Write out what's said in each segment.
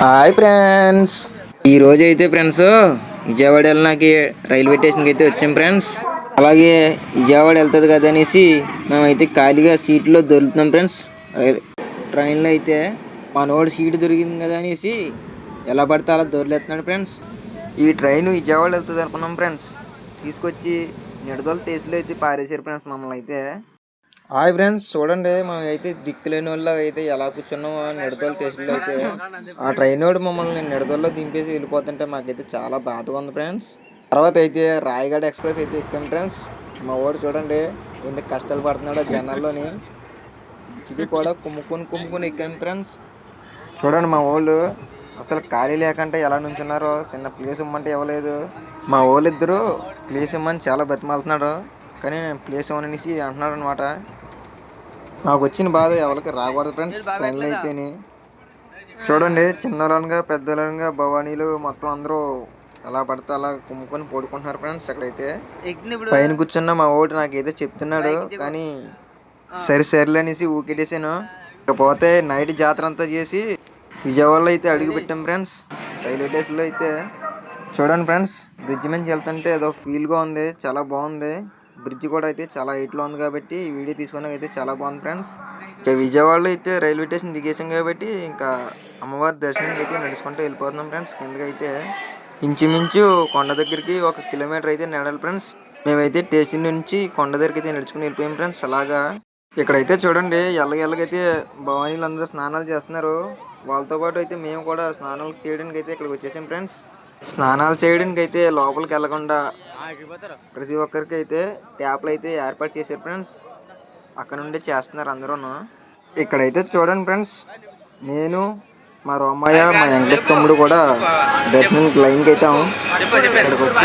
Hi friends. ఈ రోజు అయితే ఫ్రెండ్స్ విజయవాడ వెళ్ళడానికి రైల్వే స్టేషన్కి అయితే వచ్చాం ఫ్రెండ్స్. అలాగే విజయవాడ వెళ్తుంది కదా అనేసి మేమైతే ఖాళీగా సీట్లో దొరుకుతున్నాం ఫ్రెండ్స్. ట్రైన్లో అయితే మనోడు సీటు దొరికింది కదా అనేసి ఎలా పడితే అలా దొరిలేస్తున్నాడు ఫ్రెండ్స్. ఈ ట్రైన్ విజయవాడ వెళ్తుంది అనుకున్నాం ఫ్రెండ్స్. తీసుకొచ్చి నిడదల టేస్ట్లో అయితే పారేసారు ఫ్రెండ్స్ మమ్మల్ని అయితే. హాయ్ ఫ్రెండ్స్ చూడండి మనం అయితే దిక్కులేని వాళ్ళు అయితే ఎలా కూర్చున్నామో నిడదల స్టేషన్లో అయితే ఆ ట్రైన్ వాడు మమ్మల్ని నిడదల్లో దింపేసి వెళ్ళిపోతుంటే మాకైతే చాలా బాధగా ఉంది ఫ్రెండ్స్. తర్వాత అయితే రాయగఢ ఎక్స్ప్రెస్ అయితే ఎక్కాం ఫ్రెండ్స్. మా వాడు చూడండి ఎన్ని కష్టాలు పడుతున్నాడో జనాల్లోని. ఇది కూడా కుమ్ముకొని కుమ్ముకొని ఎక్కాం ఫ్రెండ్స్. చూడండి మా వాళ్ళు అసలు ఖాళీ లేకుంటే ఎలా నుంచున్నారో చిన్న ప్లేస్ ఇమ్మంటే ఇవ్వలేదు. మా వాళ్ళు ప్లేస్ ఇమ్మని చాలా బతిమాలుతున్నాడు కానీ నేను ప్లేస్ ఇవ్వననేసి అంటున్నాడు అనమాట మాకు వచ్చిన బాధ ఎవరికి రాకూడదు ఫ్రెండ్స్. ట్రైన్లో అయితేని. చూడండి చిన్నలనుగా పెద్దలనుగా భవానీలు మొత్తం అందరూ ఎలా పడితే అలా కుమ్ముకొని పడుకుంటున్నారు ఫ్రెండ్స్ అక్కడైతే పైన కూర్చున్న మా ఓటు నాకైతే చెప్తున్నాడు కానీ సరే సరేలే అనేసి ఊకెట్టేసాను. ఇకపోతే నైట్ జాతర అంతా చేసి విజయవాడలో అయితే అడుగు పెట్టాం ఫ్రెండ్స్. రైల్వే స్టేషన్లో అయితే. చూడండి ఫ్రెండ్స్ బ్రిడ్జ్ నుంచి వెళ్తుంటే ఏదో ఫీల్గా ఉంది చాలా బాగుంది. బ్రిడ్జ్ కూడా అయితే చాలా హైట్లో ఉంది కాబట్టి ఈ వీడియో తీసుకున్నాక అయితే చాలా బాగుంది ఫ్రెండ్స్. ఇక విజయవాడలో అయితే రైల్వే స్టేషన్ దిగేసాం కాబట్టి ఇంకా అమ్మవారి దర్శనానికి అయితే నడుచుకుంటూ వెళ్ళిపోతున్నాం ఫ్రెండ్స్. కిందకైతే ఇంచుమించు కొండ దగ్గరికి ఒక కిలోమీటర్ అయితే నడాలి ఫ్రెండ్స్. మేమైతే స్టేషన్ నుంచి కొండ దగ్గరికి అయితే నడుచుకుని వెళ్ళిపోయాం ఫ్రెండ్స్. అలాగా ఇక్కడైతే చూడండి ఎల్లగెల్లగైతే భవానీలు అందరూ స్నానాలు చేస్తున్నారు. వాళ్ళతో పాటు అయితే మేము కూడా స్నానాలు చేయడానికి అయితే ఇక్కడికి వచ్చేసాం ఫ్రెండ్స్. స్నానాలు చేయడానికి అయితే లోపలికి వెళ్ళకుండా ప్రతి ఒక్కరికి అయితే ట్యాప్లు అయితే ఏర్పాటు చేశారు ఫ్రెండ్స్. అక్కడ నుండి చేస్తున్నారు అందరూ ఇక్కడైతే చూడండి ఫ్రెండ్స్ నేను మా రోమయ్య మా వెంకటేష్ తమ్ముడు కూడా దర్శనానికి లైన్కి అయితే ఇక్కడికి వచ్చి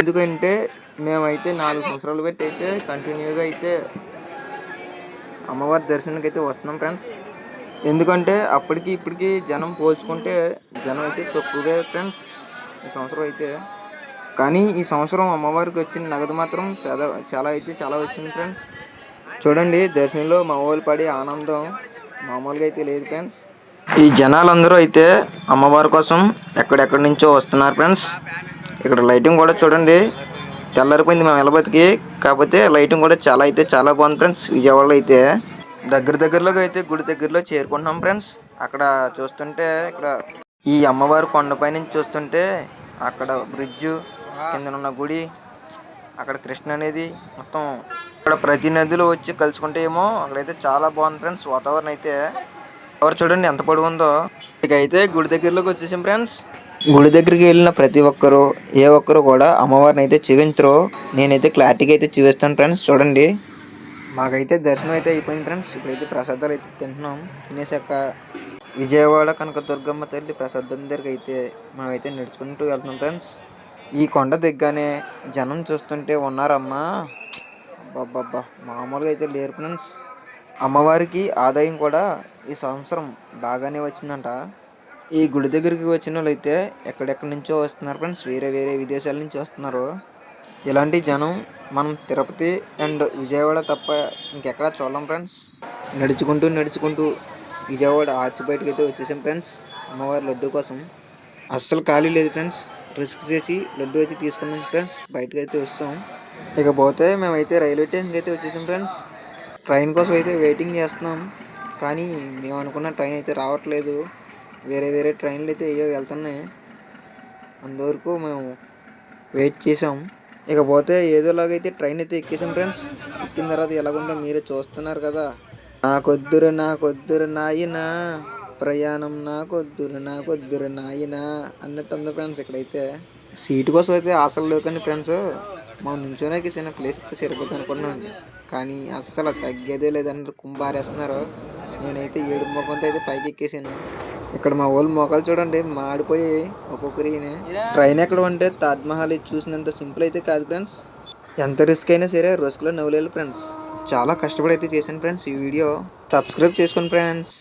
ఎందుకంటే మేమైతే నాలుగు సంవత్సరాలు పెట్టి అయితే కంటిన్యూగా అయితే అమ్మవారి దర్శనానికి అయితే వస్తున్నాం ఫ్రెండ్స్. ఎందుకంటే అప్పటికి ఇప్పటికి జనం పోల్చుకుంటే జనం అయితే తక్కువే ఫ్రెండ్స్. ఈ సంవత్సరం అయితే కానీ ఈ సంవత్సరం అమ్మవారికి వచ్చిన నగదు మాత్రం చాలా చాలా అయితే చాలా వచ్చింది ఫ్రెండ్స్. చూడండి దర్శనంలో మా వాళ్ళు పడే ఆనందం మామూలుగా అయితే లేదు ఫ్రెండ్స్. ఈ జనాలందరూ అయితే అమ్మవారి కోసం ఎక్కడెక్కడి నుంచో వస్తున్నారు ఫ్రెండ్స్. ఇక్కడ లైటింగ్ కూడా చూడండి తెల్లారిపోయింది మేము వెళ్ళబతికి కాకపోతే లైటింగ్ కూడా చాలా అయితే చాలా బాగుంది ఫ్రెండ్స్. విజయవాడలో అయితే దగ్గర దగ్గరలోకి అయితే గుడి దగ్గరలో చేరుకుంటున్నాం ఫ్రెండ్స్. అక్కడ చూస్తుంటే ఇక్కడ ఈ అమ్మవారి కొండపై నుంచి చూస్తుంటే అక్కడ బ్రిడ్జ్ కిందనున్న ఉన్న గుడి అక్కడ కృష్ణ అనేది మొత్తం అక్కడ ప్రతి నదిలో వచ్చి కలుసుకుంటే ఏమో అక్కడైతే చాలా బాగుంది ఫ్రెండ్స్. వాతావరణం అయితే ఎవరు చూడండి ఎంత పొడుగు ఉందో ఇకైతే గుడి దగ్గరలోకి వచ్చేసాం ఫ్రెండ్స్. గుడి దగ్గరికి వెళ్ళిన ప్రతి ఒక్కరు ఏ ఒక్కరు కూడా అమ్మవారిని అయితే చూపించరు. నేనైతే క్లారిటీగా అయితే చూపిస్తాను ఫ్రెండ్స్. చూడండి. మాకైతే దర్శనం అయితే అయిపోయింది ఫ్రెండ్స్. ఇప్పుడైతే ప్రసాదాలు అయితే తింటున్నాం. తినేసాక విజయవాడ కనకదుర్గమ్మ తల్లి ప్రసాదం దగ్గరికి అయితే మేమైతే నడుచుకుంటూ వెళ్తున్నాం ఫ్రెండ్స్. ఈ కొండ దిగ్గానే జనం చూస్తుంటే ఉన్నారమ్మా. అబ్బాబ్బా మామూలుగా అయితే లేరు ఫ్రెండ్స్. అమ్మవారికి ఆదాయం కూడా ఈ సంవత్సరం బాగానే వచ్చిందంట. ఈ గుడి దగ్గరికి వచ్చిన వాళ్ళు అయితే ఎక్కడెక్కడి నుంచో వస్తున్నారు ఫ్రెండ్స్. వేరే వేరే విదేశాల నుంచి వస్తున్నారు. ఇలాంటి జనం మనం తిరుపతి అండ్ విజయవాడ తప్ప ఇంకెక్కడా చూడలేం ఫ్రెండ్స్. నడుచుకుంటూ నడుచుకుంటూ విజయవాడ ఆర్చి బయటకు అయితే వచ్చేసాం ఫ్రెండ్స్. అమ్మవారి లడ్డు కోసం. అస్సలు ఖాళీ లేదు ఫ్రెండ్స్. రిస్క్ చేసి లడ్డు అయితే తీసుకున్నాం ఫ్రెండ్స్. బయటకు అయితే వస్తాం. ఇకపోతే మేమైతే రైల్వే స్టేషన్కి అయితే వచ్చేసాం ఫ్రెండ్స్. ట్రైన్ కోసం అయితే వెయిటింగ్ చేస్తున్నాం. కానీ మేము అనుకున్న ట్రైన్ అయితే రావట్లేదు. వేరే వేరే ట్రైన్లు అయితే ఏవో వెళ్తున్నాయి. అందువరకు మేము వెయిట్ చేసాం. ఇకపోతే ఏదోలాగైతే ట్రైన్ అయితే ఎక్కేసాం ఫ్రెండ్స్ ఎక్కిన తర్వాత ఎలాగుందో మీరే చూస్తున్నారు కదా. నాకొద్దురు నాకొద్దురు నాయనా. ప్రయాణం నాకొద్దురు నాకొద్దురు నాయనా అన్నట్టు ఉంది ఫ్రెండ్స్ ఇక్కడైతే. సీటు కోసం అయితే ఆశలు లేవు కానీ ఫ్రెండ్స్ మా నుంచోనే చిన్న ప్లేస్ అయితే సరిపోతుంది అనుకున్నాను కానీ అస్సలు తగ్గేదే లేదంటే కుంభారేస్తున్నారు. నేనైతే ఏడు ముఖంతో అయితే పైకి ఎక్కేసాను ఇక్కడ మా వాళ్ళు మొఖాలు చూడండి మాడిపోయి ఒక్కొక్కరి ట్రైన్ ఎక్కడ ఉంటే తాజ్ మహల్ ఇది చూసినంత సింపుల్ అయితే కాదు ఫ్రెండ్స్. ఎంత రిస్క్ అయినా సరే రిస్క్లో నవ్వులేదు ఫ్రెండ్స్. చాలా కష్టపడి అయితే చేశాను ఫ్రెండ్స్ ఈ వీడియో. సబ్స్క్రైబ్ చేసుకోండి ఫ్రెండ్స్.